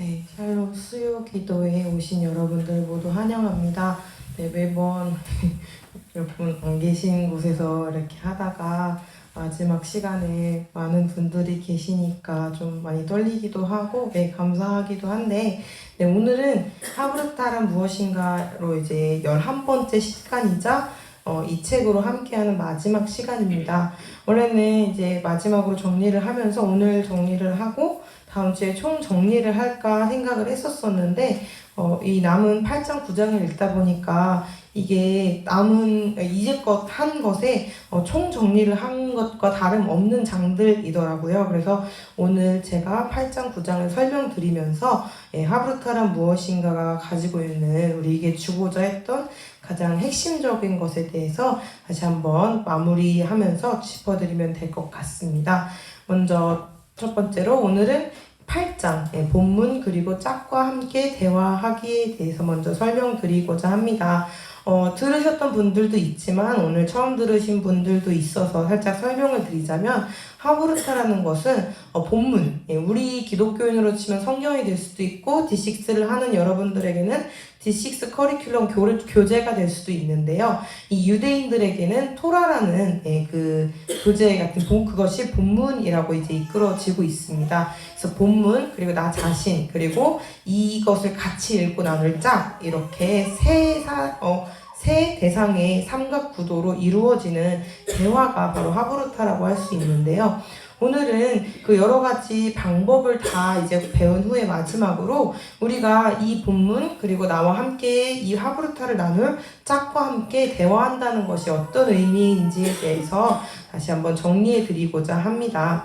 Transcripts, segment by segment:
네, 샬롬 수요 기도에 오신 여러분들 모두 환영합니다. 네, 매번 여러분 안 계신 곳에서 이렇게 하다가 마지막 시간에 많은 분들이 계시니까 좀 많이 떨리기도 하고 네, 감사하기도 한데 네, 오늘은 하브르타란 무엇인가로 이제 11번째 시간이자 어, 이 책으로 함께하는 마지막 시간입니다. 원래는 이제 마지막으로 정리를 하면서 오늘 정리를 하고 다음 주에 총 정리를 할까 생각을 했었었는데 어, 이 남은 8장 9장을 읽다 보니까 이게 남은 이제껏 한 것에 어, 총 정리를 한 것과 다름없는 장들이더라고요. 그래서 오늘 제가 8장 9장을 설명드리면서 예, 하브루타란 무엇인가가 가지고 있는 우리에게 주고자 했던 가장 핵심적인 것에 대해서 다시 한번 마무리하면서 짚어드리면 될 것 같습니다. 먼저 첫 번째로 오늘은 8장 예, 본문 그리고 짝과 함께 대화하기에 대해서 먼저 설명드리고자 합니다. 어, 들으셨던 분들도 있지만 오늘 처음 들으신 분들도 있어서 살짝 설명을 드리자면 하브르타라는 것은 어, 본문 예, 우리 기독교인으로 치면 성경이 될 수도 있고 D6를 하는 여러분들에게는 D6 커리큘럼 교, 교재가 될 수도 있는데요. 이 유대인들에게는 토라라는 예, 그 교재 같은 본 그것이 본문이라고 이제 이끌어지고 있습니다. 그래서 본문 그리고 나 자신 그리고 이것을 같이 읽고 나눌 짝 이렇게 세 사 어, 세 대상의 삼각 구도로 이루어지는 대화가 바로 하브루타라고 할 수 있는데요. 오늘은 그 여러 가지 방법을 다 이제 배운 후에 마지막으로 우리가 이 본문 그리고 나와 함께 이 하브루타를 나눌 짝과 함께 대화한다는 것이 어떤 의미인지에 대해서 다시 한번 정리해 드리고자 합니다.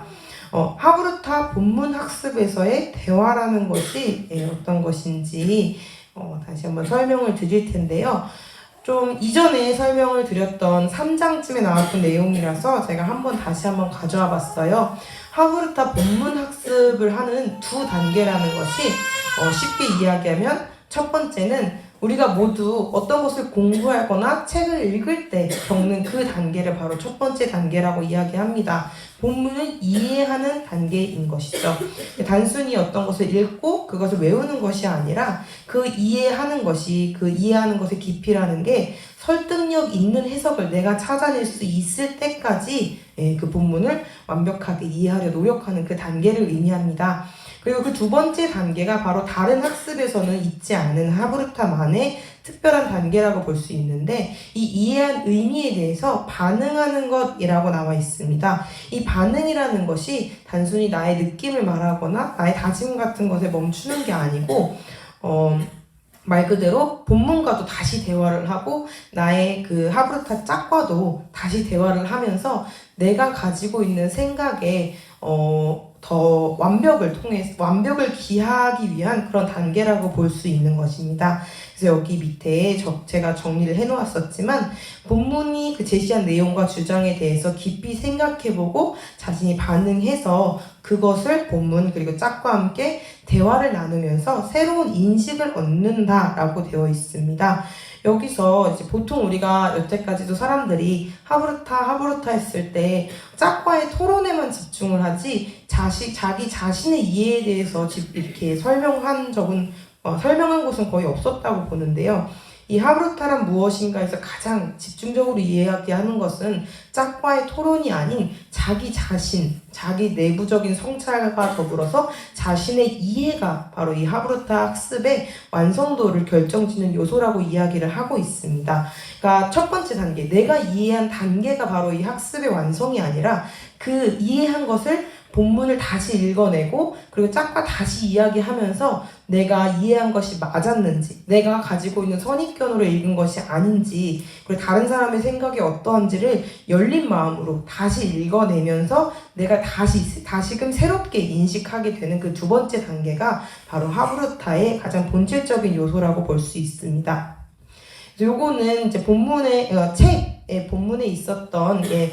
어, 하브루타 본문 학습에서의 대화라는 것이 예, 어떤 것인지 어, 다시 한번 설명을 드릴 텐데요. 좀 이전에 설명을 드렸던 3장쯤에 나왔던 내용이라서 제가 한번 다시 한번 가져와 봤어요. 하브르타 본문 학습을 하는 두 단계라는 것이 어, 쉽게 이야기하면 첫 번째는 우리가 모두 어떤 것을 공부하거나 책을 읽을 때 겪는 그 단계를 바로 첫 번째 단계라고 이야기합니다. 본문을 이해하는 단계인 것이죠. 단순히 어떤 것을 읽고 그것을 외우는 것이 아니라 그 이해하는 것이 그 이해하는 것의 깊이라는 게 설득력 있는 해석을 내가 찾아낼 수 있을 때까지 예, 그 본문을 완벽하게 이해하려 노력하는 그 단계를 의미합니다. 그리고 그 두 번째 단계가 바로 다른 학습에서는 있지 않은 하브르타만의 특별한 단계라고 볼 수 있는데 이 이해한 의미에 대해서 반응하는 것이라고 나와 있습니다. 이 반응이라는 것이 단순히 나의 느낌을 말하거나 나의 다짐 같은 것에 멈추는 게 아니고 어, 말 그대로 본문과도 다시 대화를 하고 나의 그 하브르타 짝과도 다시 대화를 하면서 내가 가지고 있는 생각에 어, 더 완벽을 통해 완벽을 기하기 위한 그런 단계라고 볼 수 있는 것입니다. 그래서 여기 밑에 저, 제가 정리를 해놓았었지만 본문이 그 제시한 내용과 주장에 대해서 깊이 생각해보고 자신이 반응해서 그것을 본문 그리고 짝과 함께 대화를 나누면서 새로운 인식을 얻는다라고 되어 있습니다. 여기서 이제 보통 우리가 여태까지도 사람들이 하브르타 하브르타 했을 때 짝과의 토론에만 집중을 하지 자식 자기 자신의 이해에 대해서 이렇게 설명한 적은 어, 설명한 곳은 거의 없었다고 보는데요. 이 하브르타란 무엇인가에서 가장 집중적으로 이해하게 하는 것은 짝과의 토론이 아닌 자기 자신, 자기 내부적인 성찰과 더불어서 자신의 이해가 바로 이 하브르타 학습의 완성도를 결정짓는 요소라고 이야기를 하고 있습니다. 그러니까 첫 번째 단계, 내가 이해한 단계가 바로 이 학습의 완성이 아니라 그 이해한 것을 본문을 다시 읽어내고 그리고 짝과 다시 이야기하면서 내가 이해한 것이 맞았는지 내가 가지고 있는 선입견으로 읽은 것이 아닌지 그리고 다른 사람의 생각이 어떠한지를 열린 마음으로 다시 읽어내면서 내가 다시 다시금 새롭게 인식하게 되는 그 두 번째 단계가 바로 하브르타의 가장 본질적인 요소라고 볼 수 있습니다. 요거는 이제 본문의 어, 책의 본문에 있었던 예,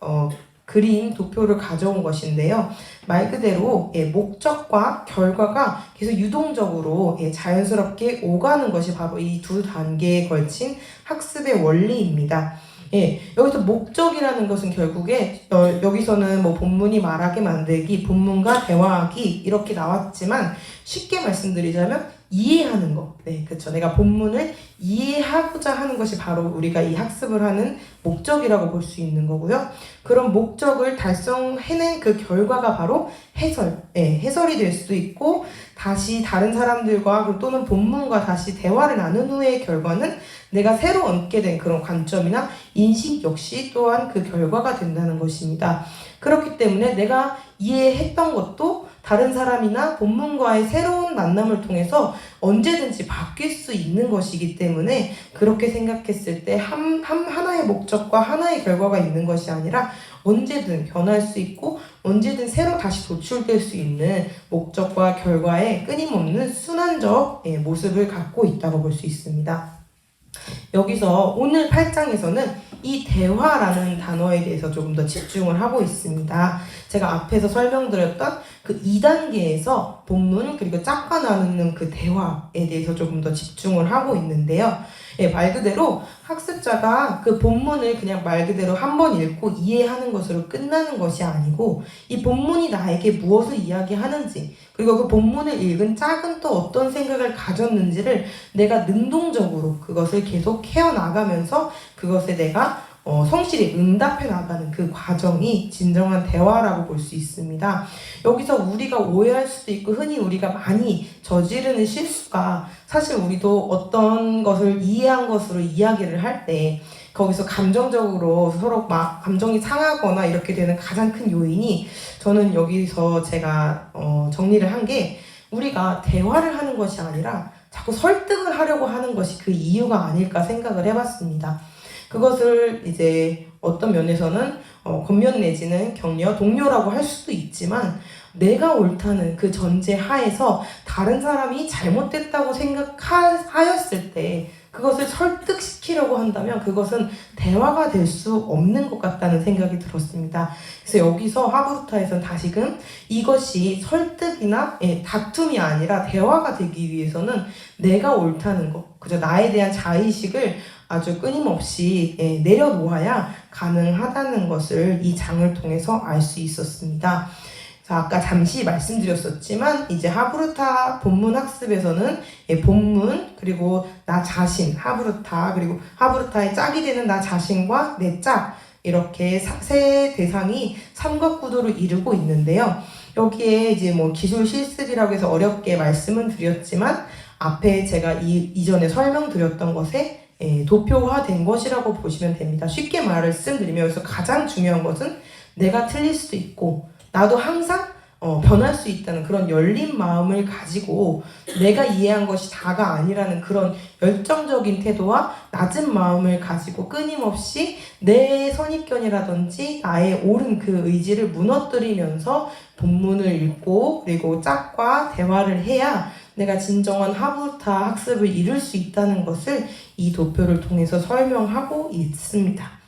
어, 그림 도표를 가져온 것인데요. 말 그대로 예, 목적과 결과가 계속 유동적으로 예, 자연스럽게 오가는 것이 바로 이 두 단계에 걸친 학습의 원리입니다. 예, 여기서 목적이라는 것은 결국에 어, 여기서는 뭐 본문이 말하게 만들기, 본문과 대화하기 이렇게 나왔지만 쉽게 말씀드리자면 이해하는 거. 네, 그렇죠. 내가 본문을 이해하고자 하는 것이 바로 우리가 이 학습을 하는 목적이라고 볼 수 있는 거고요. 그런 목적을 달성해낸 그 결과가 바로 해설, 예, 해설이 될 수도 있고 다시 다른 사람들과 그 또는 본문과 다시 대화를 나눈 후의 결과는 내가 새로 얻게 된 그런 관점이나 인식 역시 또한 그 결과가 된다는 것입니다. 그렇기 때문에 내가 이해했던 것도 다른 사람이나 본문과의 새로운 만남을 통해서 언제든지 바뀔 수 있는 것이기 때문에 그렇게 생각했을 때 한, 한, 하나의 목적과 하나의 결과가 있는 것이 아니라 언제든 변할 수 있고 언제든 새로 다시 도출될 수 있는 목적과 결과의 끊임없는 순환적 예, 모습을 갖고 있다고 볼 수 있습니다. 여기서 오늘 8장에서는 이 대화라는 단어에 대해서 조금 더 집중을 하고 있습니다. 제가 앞에서 설명드렸던 그 2단계에서 본문 그리고 짝과 나누는 그 대화에 대해서 조금 더 집중을 하고 있는데요. 예, 말 그대로 학습자가 그 본문을 그냥 말 그대로 한 번 읽고 이해하는 것으로 끝나는 것이 아니고 이 본문이 나에게 무엇을 이야기하는지 그리고 그 본문을 읽은 짝은 또 어떤 생각을 가졌는지를 내가 능동적으로 그것을 계속 헤어나가면서 그것에 내가 어, 성실히 응답해 나가는 그 과정이 진정한 대화라고 볼 수 있습니다. 여기서 우리가 오해할 수도 있고 흔히 우리가 많이 저지르는 실수가 사실 우리도 어떤 것을 이해한 것으로 이야기를 할 때 거기서 감정적으로 서로 막 감정이 상하거나 이렇게 되는 가장 큰 요인이 저는 여기서 제가 어, 정리를 한 게 우리가 대화를 하는 것이 아니라 자꾸 설득을 하려고 하는 것이 그 이유가 아닐까 생각을 해봤습니다. 그것을 이제 어떤 면에서는 어, 겉면 내지는 격려, 동료라고 할 수도 있지만 내가 옳다는 그 전제 하에서 다른 사람이 잘못됐다고 생각하였을 때 그것을 설득시키려고 한다면 그것은 대화가 될 수 없는 것 같다는 생각이 들었습니다. 그래서 여기서 하브루타에서는 다시금 이것이 설득이나 예, 다툼이 아니라 대화가 되기 위해서는 내가 옳다는 것, 그저 나에 대한 자의식을 아주 끊임없이 예, 내려놓아야 가능하다는 것을 이 장을 통해서 알 수 있었습니다. 자, 아까 잠시 말씀드렸었지만 이제 하브루타 본문 학습에서는 예, 본문 그리고 나 자신 하브루타 그리고 하브루타의 짝이 되는 나 자신과 내 짝 이렇게 사- 세 대상이 삼각구도를 이루고 있는데요. 여기에 이제 뭐 기술 실습이라고 해서 어렵게 말씀은 드렸지만 앞에 제가 이 이전에 설명드렸던 것에 예, 도표화된 것이라고 보시면 됩니다. 쉽게 말씀드리면 여기서 가장 중요한 것은 내가 틀릴 수도 있고 나도 항상 어, 변할 수 있다는 그런 열린 마음을 가지고 내가 이해한 것이 다가 아니라는 그런 열정적인 태도와 낮은 마음을 가지고 끊임없이 내 선입견이라든지 나의 옳은 그 의지를 무너뜨리면서 본문을 읽고 그리고 짝과 대화를 해야 내가 진정한 하부타 학습을 이룰 수 있다는 것을 이 도표를 통해서 설명하고 있습니다.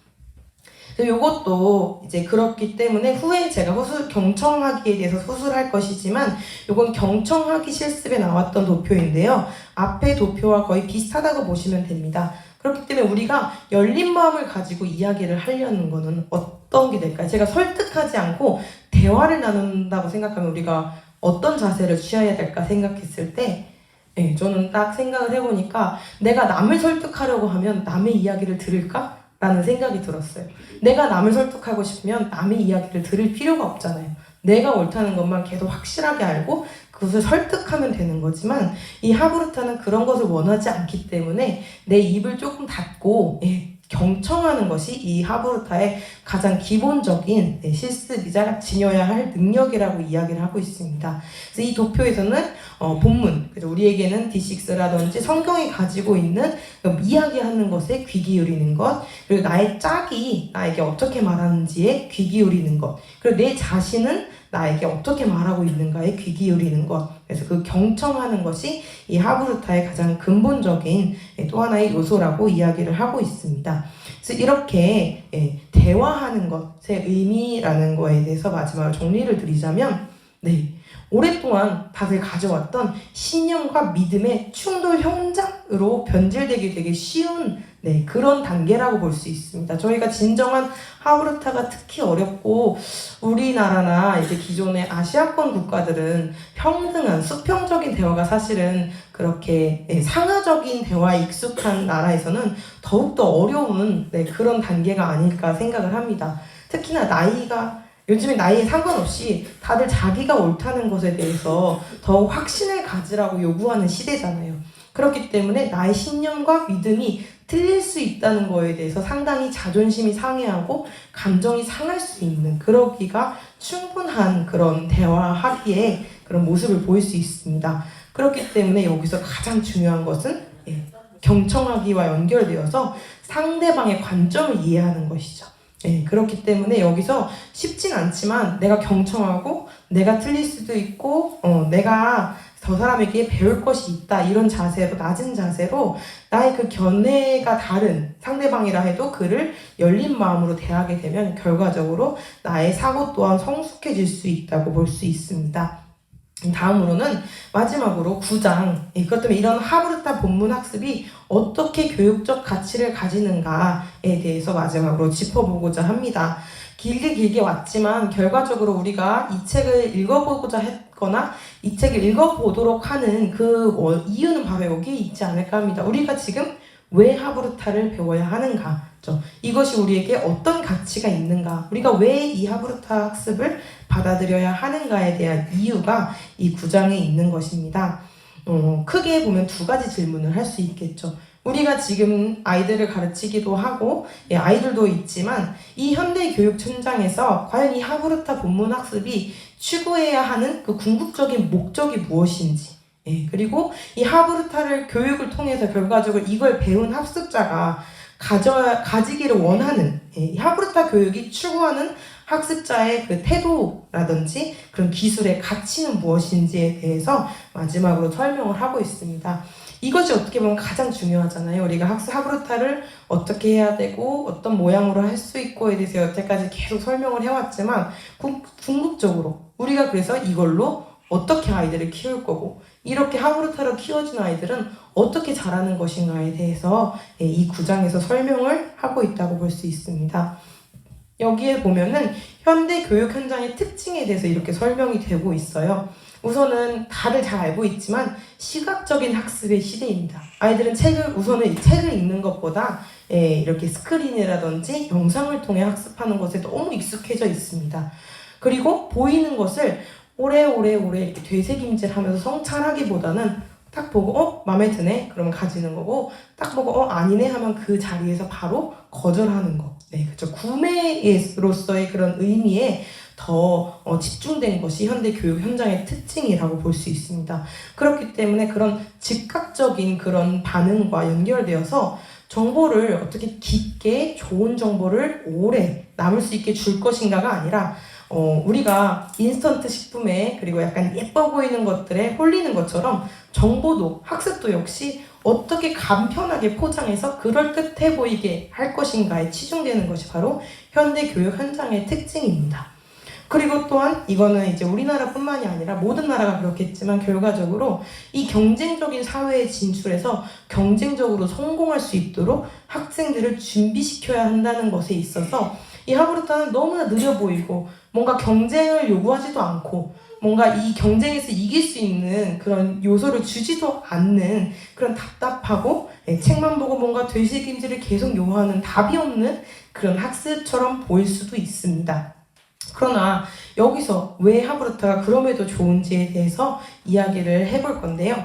이것도 이제 그렇기 때문에 후에 제가 후술 경청하기에 대해서 후술할 것이지만 이건 경청하기 실습에 나왔던 도표인데요. 앞에 도표와 거의 비슷하다고 보시면 됩니다. 그렇기 때문에 우리가 열린 마음을 가지고 이야기를 하려는 거는 어떤 게 될까요? 제가 설득하지 않고 대화를 나눈다고 생각하면 우리가 어떤 자세를 취해야 될까 생각했을 때 네, 저는 딱 생각을 해보니까 내가 남을 설득하려고 하면 남의 이야기를 들을까? 라는 생각이 들었어요. 내가 남을 설득하고 싶으면 남의 이야기를 들을 필요가 없잖아요. 내가 옳다는 것만 계속 확실하게 알고 그것을 설득하면 되는 거지만 이 하브르타는 그런 것을 원하지 않기 때문에 내 입을 조금 닫고 예, 경청하는 것이 이 하브르타의 가장 기본적인 네, 실습이자 지녀야 할 능력이라고 이야기를 하고 있습니다. 그래서 이 도표에서는 어, 본문, 그래서 우리에게는 D6라든지 성경이 가지고 있는 그 이야기하는 것에 귀 기울이는 것, 그리고 나의 짝이 나에게 어떻게 말하는지에 귀 기울이는 것, 그리고 내 자신은 나에게 어떻게 말하고 있는가에 귀 기울이는 것. 그래서 그 경청하는 것이 이 하브루타의 가장 근본적인 또 하나의 요소라고 이야기를 하고 있습니다. 그래서 이렇게 예, 대화하는 것의 의미라는 거에 대해서 마지막으로 정리를 드리자면 네. 오랫동안 다들 가져왔던 신념과 믿음의 충돌 현장으로 변질되기 되게 쉬운 네, 그런 단계라고 볼 수 있습니다. 저희가 진정한 하브르타가 특히 어렵고 우리나라나 이제 기존의 아시아권 국가들은 평등한 수평적인 대화가 사실은 그렇게 네, 상하적인 대화에 익숙한 나라에서는 더욱더 어려운 네, 그런 단계가 아닐까 생각을 합니다. 특히나 나이가 요즘에 나이에 상관없이 다들 자기가 옳다는 것에 대해서 더욱 확신을 가지라고 요구하는 시대잖아요. 그렇기 때문에 나의 신념과 믿음이 틀릴 수 있다는 거에 대해서 상당히 자존심이 상해하고 감정이 상할 수 있는 그러기가 충분한 그런 대화하기에 그런 모습을 보일 수 있습니다. 그렇기 때문에 여기서 가장 중요한 것은 예, 경청하기와 연결되어서 상대방의 관점을 이해하는 것이죠. 예, 그렇기 때문에 여기서 쉽진 않지만 내가 경청하고 내가 틀릴 수도 있고 어, 내가 저 사람에게 배울 것이 있다 이런 자세로 낮은 자세로 나의 그 견해가 다른 상대방이라 해도 그를 열린 마음으로 대하게 되면 결과적으로 나의 사고 또한 성숙해질 수 있다고 볼 수 있습니다. 다음으로는 마지막으로 9장 그것 때문에 이런 하브르타 본문 학습이 어떻게 교육적 가치를 가지는가에 대해서 마지막으로 짚어보고자 합니다. 길게 길게 왔지만 결과적으로 우리가 이 책을 읽어보고자 했거나 이 책을 읽어보도록 하는 그 원- 이유는 바로 여기에 있지 않을까 합니다. 우리가 지금 왜 하브르타를 배워야 하는가? 죠. 이것이 우리에게 어떤 가치가 있는가? 우리가 왜 이 하브르타 학습을 받아들여야 하는가에 대한 이유가 이 구장에 있는 것입니다. 어, 크게 보면 두 가지 질문을 할 수 있겠죠. 우리가 지금 아이들을 가르치기도 하고, 예, 아이들도 있지만, 이 현대 교육 현장에서 과연 이 하브르타 본문 학습이 추구해야 하는 그 궁극적인 목적이 무엇인지, 예, 그리고 이 하브르타를 교육을 통해서 결과적으로 이걸 배운 학습자가 가져, 가지기를 원하는, 예, 이 하브르타 교육이 추구하는 학습자의 그 태도라든지 그런 기술의 가치는 무엇인지에 대해서 마지막으로 설명을 하고 있습니다. 이것이 어떻게 보면 가장 중요하잖아요. 우리가 학습 하브르타를 어떻게 해야 되고 어떤 모양으로 할 수 있고에 대해서 여태까지 계속 설명을 해왔지만 궁- 궁극적으로 우리가 그래서 이걸로 어떻게 아이들을 키울 거고 이렇게 하브르타로 키워진 아이들은 어떻게 자라는 것인가에 대해서 예, 이 구장에서 설명을 하고 있다고 볼 수 있습니다. 여기에 보면은 현대 교육 현장의 특징에 대해서 이렇게 설명이 되고 있어요. 우선은 다들 잘 알고 있지만 시각적인 학습의 시대입니다. 아이들은 책을 우선은 이 책을 읽는 것보다 예, 이렇게 스크린이라든지 영상을 통해 학습하는 것에 너무 익숙해져 있습니다. 그리고 보이는 것을 오래오래 오래 이렇게 되새김질 하면서 성찰하기보다는 딱 보고 어 마음에 드네 그러면 가지는 거고 딱 보고 어 아니네 하면 그 자리에서 바로 거절하는 거. 네, 그렇죠. 구매로서의 그런 의미에 더 어, 집중된 것이 현대 교육 현장의 특징이라고 볼 수 있습니다. 그렇기 때문에 그런 즉각적인 그런 반응과 연결되어서 정보를 어떻게 깊게 좋은 정보를 오래 남을 수 있게 줄 것인가가 아니라 어, 우리가 인스턴트 식품에 그리고 약간 예뻐 보이는 것들에 홀리는 것처럼 정보도 학습도 역시 어떻게 간편하게 포장해서 그럴듯해 보이게 할 것인가에 치중되는 것이 바로 현대 교육 현장의 특징입니다. 그리고 또한 이거는 이제 우리나라뿐만이 아니라 모든 나라가 그렇겠지만 결과적으로 이 경쟁적인 사회에 진출해서 경쟁적으로 성공할 수 있도록 학생들을 준비시켜야 한다는 것에 있어서 이 하브르타는 너무나 느려 보이고 뭔가 경쟁을 요구하지도 않고 뭔가 이 경쟁에서 이길 수 있는 그런 요소를 주지도 않는 그런 답답하고 예, 책만 보고 뭔가 되새김질을 계속 요구하는 답이 없는 그런 학습처럼 보일 수도 있습니다. 그러나 여기서 왜 하브르타가 그럼에도 좋은지에 대해서 이야기를 해볼 건데요.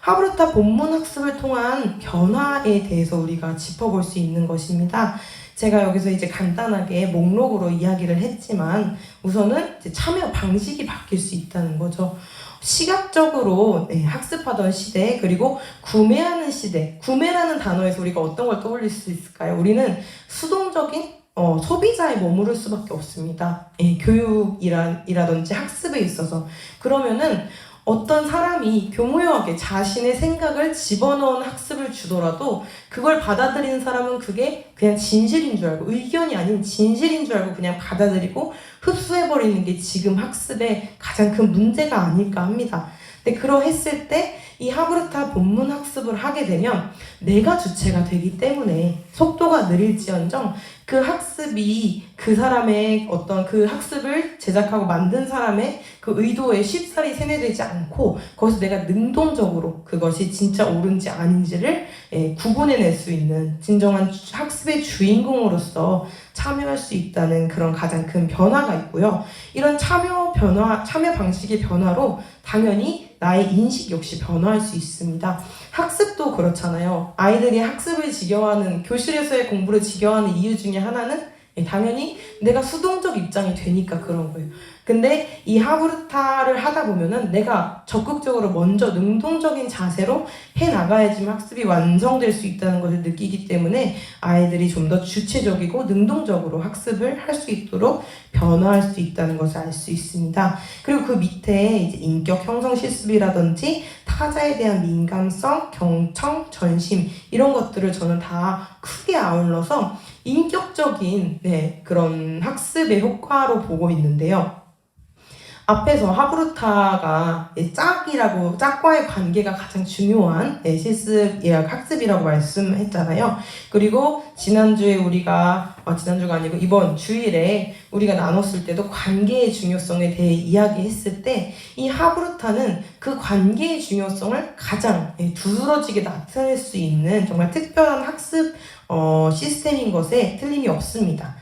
하브르타 본문 학습을 통한 변화에 대해서 우리가 짚어볼 수 있는 것입니다. 제가 여기서 이제 간단하게 목록으로 이야기를 했지만 우선은 참여 방식이 바뀔 수 있다는 거죠. 시각적으로 네, 학습하던 시대 그리고 구매하는 시대 구매라는 단어에서 우리가 어떤 걸 떠올릴 수 있을까요? 우리는 수동적인 어, 소비자에 머무를 수밖에 없습니다. 예, 교육이라든지 학습에 있어서 그러면은 어떤 사람이 교묘하게 자신의 생각을 집어넣은 학습을 주더라도 그걸 받아들이는 사람은 그게 그냥 진실인 줄 알고 의견이 아닌 진실인 줄 알고 그냥 받아들이고 흡수해버리는 게 지금 학습의 가장 큰 문제가 아닐까 합니다. 근데 그러했을 때 이 하브르타 본문 학습을 하게 되면 내가 주체가 되기 때문에 속도가 느릴지언정 그 학습이 그 사람의 어떤 그 학습을 제작하고 만든 사람의 그 의도에 쉽사리 세뇌되지 않고 거기서 내가 능동적으로 그것이 진짜 옳은지 아닌지를 예, 구분해낼 수 있는 진정한 주- 학습의 주인공으로서 참여할 수 있다는 그런 가장 큰 변화가 있고요. 이런 참여 변화, 참여 방식의 변화로 당연히 나의 인식 역시 변화할 수 있습니다. 학습도 그렇잖아요. 아이들이 학습을 지겨워하는 교실에서의 공부를 지겨워하는 이유 중에 하나는 예, 당연히 내가 수동적 입장이 되니까 그런 거예요. 근데 이 하브르타를 하다 보면은 내가 적극적으로 먼저 능동적인 자세로 해 나가야지만 학습이 완성될 수 있다는 것을 느끼기 때문에 아이들이 좀 더 주체적이고 능동적으로 학습을 할 수 있도록 변화할 수 있다는 것을 알 수 있습니다. 그리고 그 밑에 이제 인격 형성 실습이라든지 타자에 대한 민감성, 경청, 전심 이런 것들을 저는 다 크게 아울러서 인격적인 네, 그런 학습의 효과로 보고 있는데요. 앞에서 하브루타가 이 짝이라고 짝과의 관계가 가장 중요한 네, 실습이라 학습이라고 말씀했잖아요. 그리고 지난주에 우리가 아, 지난주가 아니고 이번 주일에 우리가 나눴을 때도 관계의 중요성에 대해 이야기했을 때 이 하브루타는 그 관계의 중요성을 가장 예, 두드러지게 나타낼 수 있는 정말 특별한 학습 어, 시스템인 것에 틀림이 없습니다.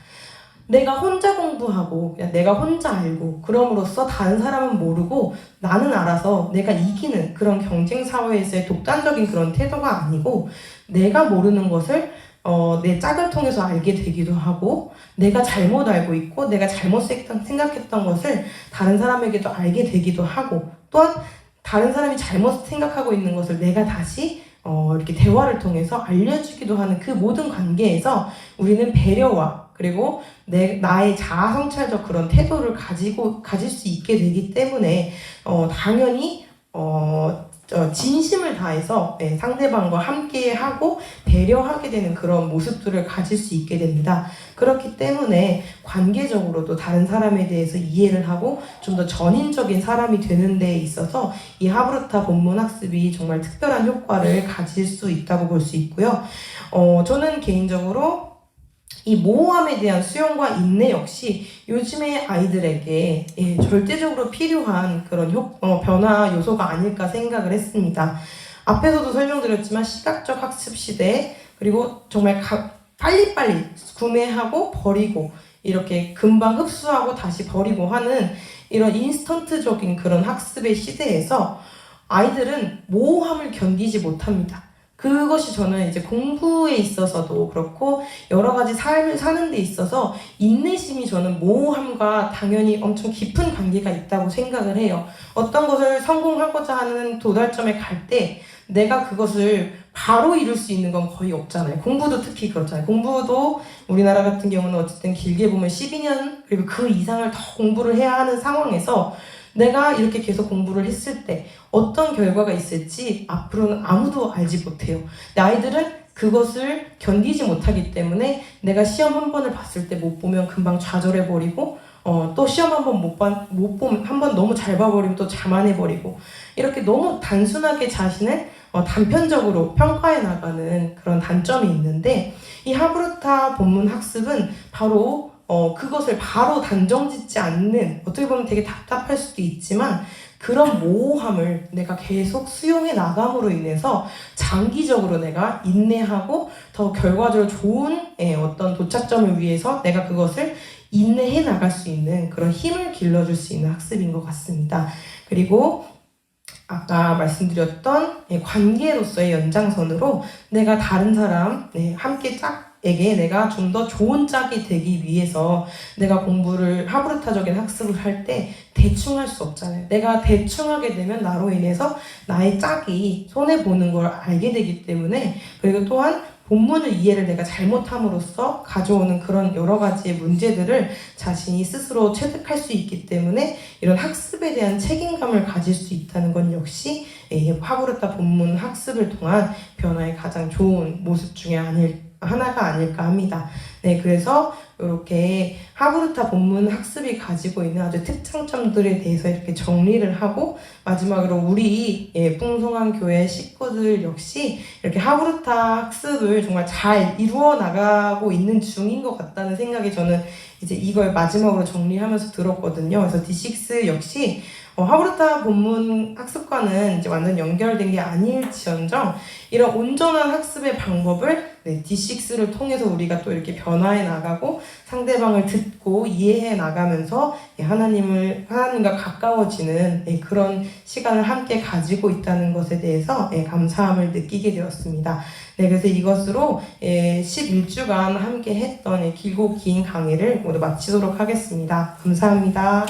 내가 혼자 공부하고 내가 혼자 알고 그럼으로써 다른 사람은 모르고 나는 알아서 내가 이기는 그런 경쟁 사회에서의 독단적인 그런 태도가 아니고 내가 모르는 것을 어, 내 짝을 통해서 알게 되기도 하고 내가 잘못 알고 있고 내가 잘못 생각- 생각했던 것을 다른 사람에게도 알게 되기도 하고 또한 다른 사람이 잘못 생각하고 있는 것을 내가 다시 어, 이렇게 대화를 통해서 알려주기도 하는 그 모든 관계에서 우리는 배려와 그리고 내 나의 자아 성찰적 그런 태도를 가지고 가질 수 있게 되기 때문에 어, 당연히 어, 어, 진심을 다해서 네, 상대방과 함께 하고 배려하게 되는 그런 모습들을 가질 수 있게 됩니다. 그렇기 때문에 관계적으로도 다른 사람에 대해서 이해를 하고 좀 더 전인적인 사람이 되는 데 있어서 이 하브르타 본문 학습이 정말 특별한 효과를 가질 수 있다고 볼 수 있고요. 어, 저는 개인적으로 이 모호함에 대한 수용과 인내 역시 요즘의 아이들에게 예, 절대적으로 필요한 그런 효, 어, 변화 요소가 아닐까 생각을 했습니다. 앞에서도 설명드렸지만 시각적 학습 시대 그리고 정말 가, 빨리빨리 구매하고 버리고 이렇게 금방 흡수하고 다시 버리고 하는 이런 인스턴트적인 그런 학습의 시대에서 아이들은 모호함을 견디지 못합니다. 그것이 저는 이제 공부에 있어서도 그렇고 여러 가지 삶을 사는 데 있어서 인내심이 저는 모호함과 당연히 엄청 깊은 관계가 있다고 생각을 해요. 어떤 것을 성공하고자 하는 도달점에 갈 때 내가 그것을 바로 이룰 수 있는 건 거의 없잖아요. 공부도 특히 그렇잖아요. 공부도 우리나라 같은 경우는 어쨌든 길게 보면 12년 그리고 그 이상을 더 공부를 해야 하는 상황에서 내가 이렇게 계속 공부를 했을 때 어떤 결과가 있을지 앞으로는 아무도 알지 못해요. 아이들은 그것을 견디지 못하기 때문에 내가 시험 한 번을 봤을 때 못 보면 금방 좌절해버리고 어, 또 시험 한 번 못 봐, 못 보면 한 번 너무 잘 봐버리면 또 자만해버리고 이렇게 너무 단순하게 자신을 어, 단편적으로 평가해 나가는 그런 단점이 있는데 이 하브르타 본문 학습은 바로 어, 그것을 바로 단정 짓지 않는 어떻게 보면 되게 답답할 수도 있지만 그런 모호함을 내가 계속 수용해 나감으로 인해서 장기적으로 내가 인내하고 더 결과적으로 좋은 예, 어떤 도착점을 위해서 내가 그것을 인내해 나갈 수 있는 그런 힘을 길러줄 수 있는 학습인 것 같습니다. 그리고 아까 말씀드렸던 예, 관계로서의 연장선으로 내가 다른 사람 네, 함께 짝 에게 내가 좀 더 좋은 짝이 되기 위해서 내가 공부를 하브르타적인 학습을 할 때 대충 할 수 없잖아요. 내가 대충 하게 되면 나로 인해서 나의 짝이 손해 보는 걸 알게 되기 때문에 그리고 또한 본문을 이해를 내가 잘못함으로써 가져오는 그런 여러 가지의 문제들을 자신이 스스로 체득할 수 있기 때문에 이런 학습에 대한 책임감을 가질 수 있다는 건 역시 예, 화브르타 본문 학습을 통한 변화의 가장 좋은 모습 중에 아닐, 하나가 아닐까 합니다. 네, 그래서 이렇게 하브르타 본문 학습이 가지고 있는 아주 특장점들에 대해서 이렇게 정리를 하고 마지막으로 우리 예, 풍성한 교회 식구들 역시 이렇게 하브르타 학습을 정말 잘 이루어 나가고 있는 중인 것 같다는 생각이 저는 이제 이걸 마지막으로 정리하면서 들었거든요. 그래서 D6 역시 어, 하브르타 본문 학습과는 이제 완전 연결된 게 아닐지언정 이런 온전한 학습의 방법을 네, D6를 통해서 우리가 또 이렇게 변화해 나가고 상대방을 듣고 이해해 나가면서 예, 하나님을 하나님과 가까워지는 예, 그런 시간을 함께 가지고 있다는 것에 대해서 예, 감사함을 느끼게 되었습니다. 네, 그래서 이것으로 예, 11주간 함께 했던 예, 길고 긴 강의를 모두 마치도록 하겠습니다. 감사합니다.